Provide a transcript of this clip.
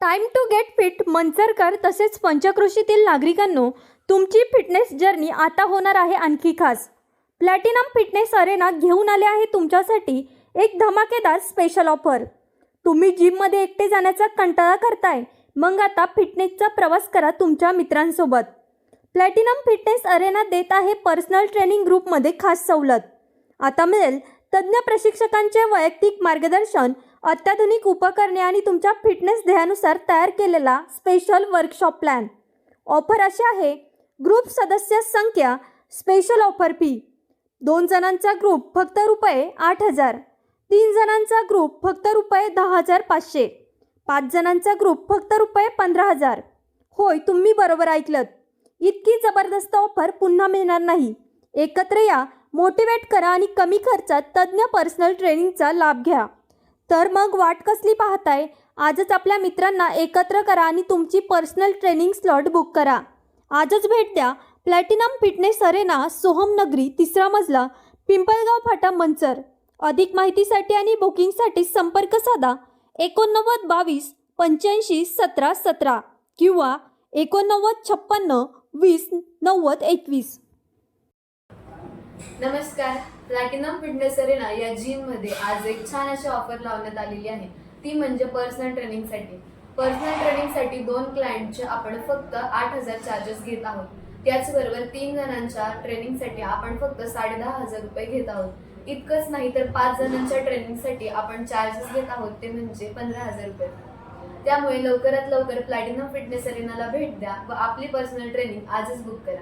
Time to get fit Mancharkar तसेच पंचकृषीतील नागरिकांनो तुमची फिटनेस जर्नी आता होणार आहे आणखी खास. प्लॅटिनम फिटनेस अरेना घेऊन आले आहे तुमच्यासाठी एक धमाकेदार स्पेशल ऑफर तुम्ही जिममध्ये एकटे जाण्याचा कंटाळा करताय मग आता फिटनेसचा प्रवास करा तुमच्या मित्रांसोबत. प्लॅटिनम फिटनेस अरेना देत आहे पर्सनल ट्रेनिंग ग्रुपमध्ये खास सवलत. आता मिळेल तज्ज्ञ प्रशिक्षकांचे वैयक्तिक मार्गदर्शन अत्याधुनिक उपकरणे आणि तुमच्या फिटनेस ध्येयानुसार तयार केलेला स्पेशल वर्कशॉप प्लॅन. ऑफर अशी आहे ग्रुप सदस्य संख्या स्पेशल ऑफर फी. दोन जणांचा ग्रुप फक्त रुपये आठ हजार. तीन जणांचा ग्रुप फक्त रुपये दहा हजार पाचशे. पाच जणांचा ग्रुप फक्त रुपये पंधरा हजार. होय तुम्ही बरोबर ऐकलत. इतकी जबरदस्त ऑफर पुन्हा मिळणार नाही. एकत्र या मोटिवेट करा आणि कमी खर्चात तज्ज्ञ पर्सनल ट्रेनिंगचा लाभ घ्या. तर मग वाट कसली पाहताय? आजच आपल्या मित्रांना एकत्र करा आणि तुमची पर्सनल ट्रेनिंग स्लॉट बुक करा. आजच भेट द्या. प्लॅटिनम फिटनेस अरेना सोहम नगरी तिसरा मजला पिंपळगाव फाटा मंचर. अधिक माहितीसाठी आणि बुकिंगसाठी संपर्क साधा. एकोणनव्वद बावीस पंच्याऐंशी सतरा सतरा किंवा एकोणनव्वद छप्पन्न वीस नव्वद एकवीस. नमस्कार. प्लॅटिनम फिटनेस अरेना या जिममध्ये आज एक छान अशी ऑफर लावण्यात आलेली आहे. ती म्हणजे पर्सनल ट्रेनिंगसाठी पर्सनल ट्रेनिंगसाठी दोन क्लायंटचे आपण फक्त आठ हजार चार्जेस घेत आहोत. त्याचबरोबर तीन जणांच्या ट्रेनिंगसाठी आपण फक्त साडे दहा हजार रुपये घेत आहोत. इतकंच नाही तर पाच जणांच्या ट्रेनिंगसाठी आपण चार्जेस घेत आहोत ते म्हणजे पंधरा हजार रुपये. त्यामुळे लवकरात लवकर प्लॅटिनम फिटनेस अरेनाला भेट द्या व आपली पर्सनल ट्रेनिंग आजच बुक करा.